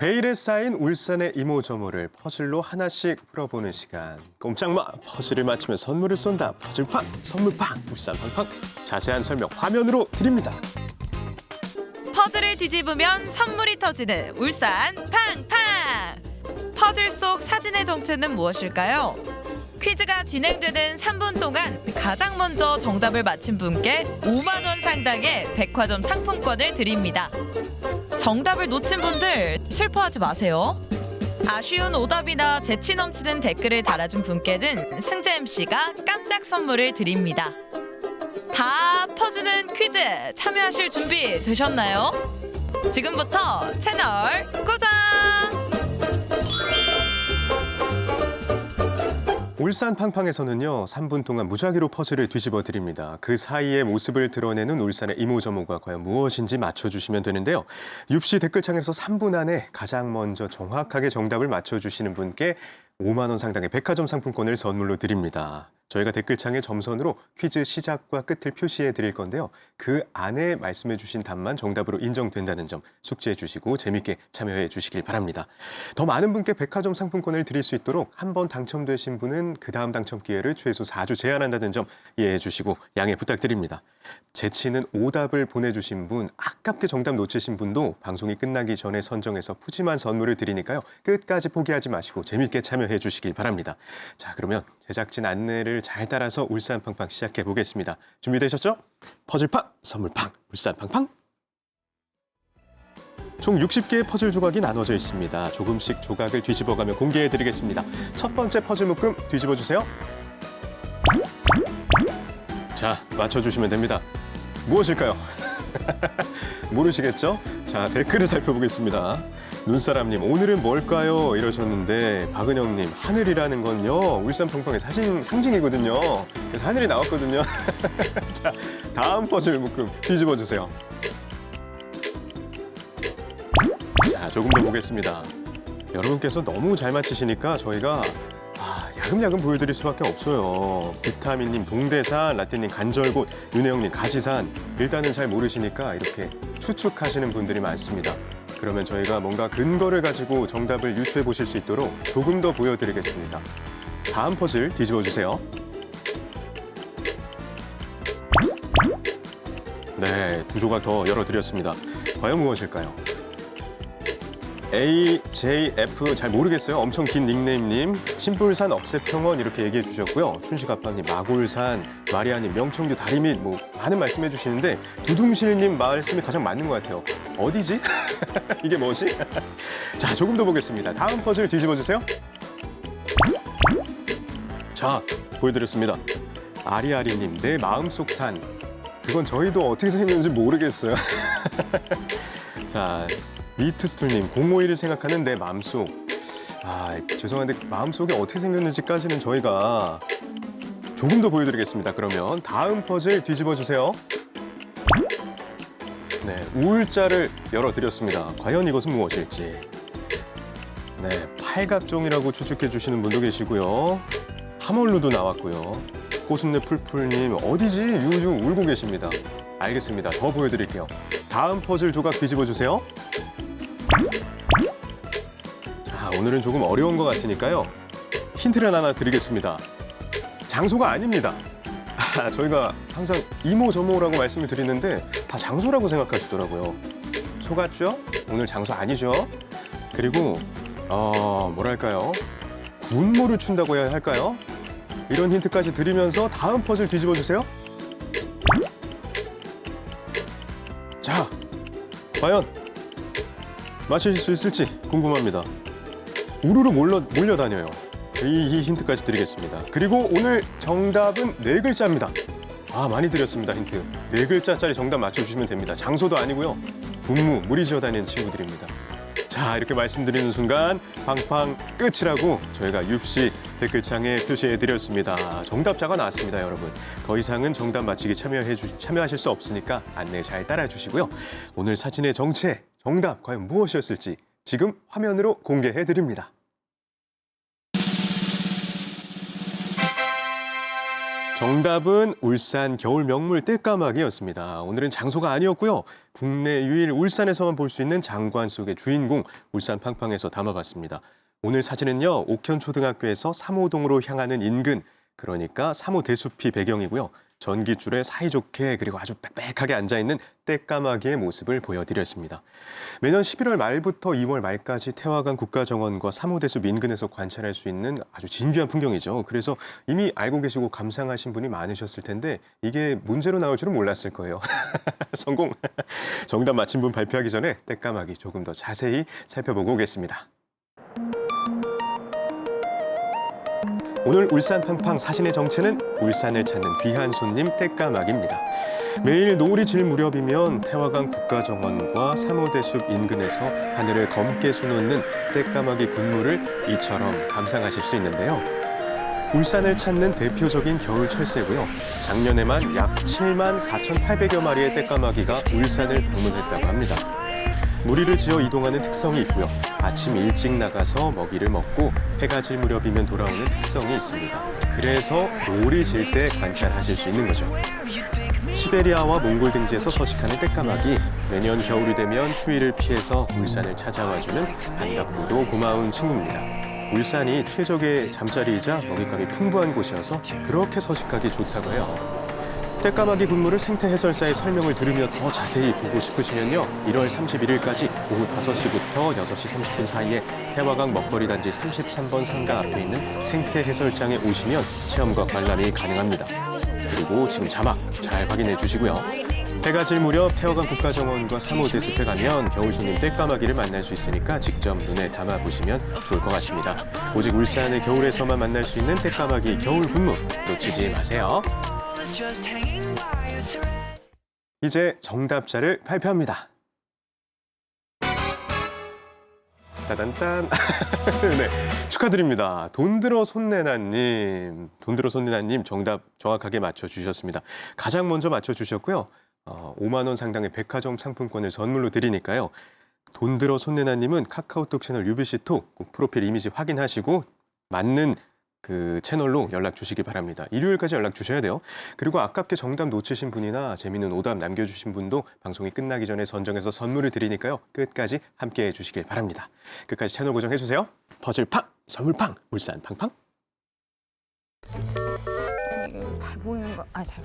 베일에 쌓인 울산의 이모저모를 퍼즐로 하나씩 풀어보는 시간. 꼼짝마 퍼즐을 맞추면 선물을 쏜다. 퍼즐팡 선물팡 울산 팡팡 자세한 설명 화면으로 드립니다. 퍼즐을 뒤집으면 선물이 터지는 울산 팡팡! 퍼즐 속 사진의 정체는 무엇일까요? 퀴즈가 진행되는 3분 동안 가장 먼저 정답을 맞힌 분께 5만 원 상당의 백화점 상품권을 드립니다. 정답을 놓친 분들 슬퍼하지 마세요. 아쉬운 오답이나 재치 넘치는 댓글을 달아준 분께는 승재 MC가 깜짝 선물을 드립니다. 다 퍼주는 퀴즈 참여하실 준비 되셨나요? 지금부터 채널 고정! 울산 팡팡에서는요 3분 동안 무작위로 퍼즐을 뒤집어 드립니다. 그 사이의 모습을 드러내는 울산의 이모저모가 과연 무엇인지 맞춰주시면 되는데요. 육시 댓글창에서 3분 안에 가장 먼저 정확하게 정답을 맞춰주시는 분께 5만 원 상당의 백화점 상품권을 선물로 드립니다. 저희가 댓글창에 점선으로 퀴즈 시작과 끝을 표시해 드릴 건데요. 그 안에 말씀해 주신 답만 정답으로 인정된다는 점 숙지해 주시고 재밌게 참여해 주시길 바랍니다. 더 많은 분께 백화점 상품권을 드릴 수 있도록 한 번 당첨되신 분은 그 다음 당첨 기회를 최소 4주 제한한다는 점 이해해 주시고 양해 부탁드립니다. 재치는 오답을 보내주신 분, 아깝게 정답 놓치신 분도 방송이 끝나기 전에 선정해서 푸짐한 선물을 드리니까요. 끝까지 포기하지 마시고 재밌게 참여해 주시길 바랍니다. 자, 그러면 제작진 안내를 잘 따라서 울산 팡팡 시작해 보겠습니다. 준비되셨죠? 퍼즐팡, 선물팡, 울산 팡팡. 총 60개의 퍼즐 조각이 나눠져 있습니다. 조금씩 조각을 뒤집어가며 공개해 드리겠습니다. 첫 번째 퍼즐 묶음 뒤집어 주세요. 자, 맞춰주시면 됩니다. 무엇일까요? 모르시겠죠? 자, 댓글을 살펴보겠습니다. 눈사람님, 오늘은 뭘까요? 이러셨는데, 박은영님, 하늘이라는 건요, 울산 팡팡의 사진, 상징이거든요. 그래서 하늘이 나왔거든요. 자, 다음 퍼즐 묶음 뒤집어 주세요. 자, 조금 더 보겠습니다. 여러분께서 너무 잘 맞히시니까 저희가 아, 야금야금 보여드릴 수밖에 없어요. 비타민님 동대산, 라떼님 간절곶, 윤혜영님 가지산. 일단은 잘 모르시니까 이렇게 추측하시는 분들이 많습니다. 그러면 저희가 뭔가 근거를 가지고 정답을 유추해 보실 수 있도록 조금 더 보여드리겠습니다. 다음 퍼즐 뒤집어 주세요. 네, 두 조각 더 열어드렸습니다. 과연 무엇일까요? AJF 잘 모르겠어요. 엄청 긴 닉네임님, 신불산 억새평원 이렇게 얘기해 주셨고요. 춘식아빠님, 마골산, 마리아님, 명청규 다리 밑 뭐 많은 말씀해 주시는데 두둥실님 말씀이 가장 맞는 것 같아요. 어디지? 이게 뭐지? 자, 조금 더 보겠습니다. 다음 퍼즐 뒤집어 주세요. 자, 보여드렸습니다. 아리아리님, 내 마음속 산. 그건 저희도 어떻게 생겼는지 모르겠어요. 자, 미트스툴님, 051을 생각하는 내 마음속. 아, 죄송한데 마음속이 어떻게 생겼는지까지는 저희가 조금 더 보여드리겠습니다. 그러면 다음 퍼즐 뒤집어 주세요. 네, 우울자를 열어드렸습니다. 과연 이것은 무엇일지. 네, 팔각종이라고 추측해 주시는 분도 계시고요. 하몰루도 나왔고요. 꽃순내 풀풀님 어디지 유유 울고 계십니다. 알겠습니다. 더 보여드릴게요. 다음 퍼즐 조각 뒤집어 주세요. 자, 오늘은 조금 어려운 것 같으니까요. 힌트를 하나 드리겠습니다. 장소가 아닙니다. 아, 저희가 항상 이모 저모라고 말씀을 드리는데 다 장소라고 생각하시더라고요. 속았죠? 오늘 장소 아니죠? 그리고 어, 뭐랄까요? 군무를 춘다고 해야 할까요? 이런 힌트까지 드리면서 다음 퍼즐 뒤집어 주세요. 자, 과연 맞추실 수 있을지 궁금합니다. 우르르 몰려, 몰려다녀요. 이, 이 힌트까지 드리겠습니다. 그리고 오늘 정답은 네 글자입니다. 아, 많이 드렸습니다, 힌트. 네 글자짜리 정답 맞춰주시면 됩니다. 장소도 아니고요. 분무, 물이 지어 다니는 친구들입니다. 자, 이렇게 말씀드리는 순간 팡팡 끝이라고 저희가 윷시 댓글창에 표시해 드렸습니다. 정답자가 나왔습니다, 여러분. 더 이상은 정답 맞히기 참여해 주, 참여하실 수 없으니까 안내 잘 따라 주시고요. 오늘 사진의 정체, 정답 과연 무엇이었을지 지금 화면으로 공개해 드립니다. 정답은 울산 겨울 명물 떼까마귀였습니다. 오늘은 장소가 아니었고요. 국내 유일 울산에서만 볼 수 있는 장관 속의 주인공 울산 팡팡에서 담아봤습니다. 오늘 사진은요. 옥현초등학교에서 3호동으로 향하는 인근 그러니까 3호 대숲이 배경이고요. 전기줄에 사이좋게 그리고 아주 빽빽하게 앉아있는 떼까마귀의 모습을 보여드렸습니다. 매년 11월 말부터 2월 말까지 태화강 국가정원과 3호 대숲 인근에서 관찰할 수 있는 아주 진귀한 풍경이죠. 그래서 이미 알고 계시고 감상하신 분이 많으셨을 텐데 이게 문제로 나올 줄은 몰랐을 거예요. 성공! 정답 맞힌 분 발표하기 전에 떼까마귀 조금 더 자세히 살펴보고 오겠습니다. 오늘 울산 팡팡 사신의 정체는 울산을 찾는 귀한 손님 떼까마귀입니다. 매일 노을이 질 무렵이면 태화강 국가정원과 삼호대숲 인근에서 하늘을 검게 수놓는 떼까마귀 군무를 이처럼 감상하실 수 있는데요. 울산을 찾는 대표적인 겨울 철새고요. 작년에만 약 7만 4,800여 마리의 떼까마귀가 울산을 방문했다고 합니다. 무리를 지어 이동하는 특성이 있고요. 아침 일찍 나가서 먹이를 먹고 해가 질 무렵이면 돌아오는 특성이 있습니다. 그래서 노을이 질 때 관찰하실 수 있는 거죠. 시베리아와 몽골 등지에서 서식하는 떼까마귀 매년 겨울이 되면 추위를 피해서 울산을 찾아와주는 반갑고도 고마운 친구입니다. 울산이 최적의 잠자리이자 먹잇감이 풍부한 곳이어서 그렇게 서식하기 좋다고 해요. 떼까마귀 군무를 생태 해설사의 설명을 들으며 더 자세히 보고 싶으시면요. 1월 31일까지 오후 5시부터 6시 30분 사이에 태화강 먹거리 단지 33번 상가 앞에 있는 생태 해설장에 오시면 체험과 관람이 가능합니다. 그리고 지금 자막 잘 확인해 주시고요. 해가 질 무렵 태화강 국가정원과 3호 대숲에 가면 겨울 손님 떼까마귀를 만날 수 있으니까 직접 눈에 담아 보시면 좋을 것 같습니다. 오직 울산의 겨울에서만 만날 수 있는 떼까마귀 겨울 군무 놓치지 마세요. 이제 정답자를 발표합니다. 따단딴. 네, 축하드립니다. 돈들어 손내나님, 돈들어 손내나님 정답 정확하게 맞춰주셨습니다. 가장 먼저 맞춰주셨고요. 어, 5만 원 상당의 백화점 상품권을 선물로 드리니까요. 돈들어 손내나님은 카카오톡 채널 UBC톡 꼭 프로필 이미지 확인하시고 맞는 그 채널로 연락 주시기 바랍니다. 일요일까지 연락 주셔야 돼요. 그리고 아깝게 정답 놓치신 분이나 재미있는 오답 남겨주신 분도 방송이 끝나기 전에 선정해서 선물을 드리니까요. 끝까지 함께 해 주시길 바랍니다. 끝까지 채널 고정해 주세요. 퍼즐 팡! 선물 팡! 울산 팡팡! 잘 보이는 거, 아, 잘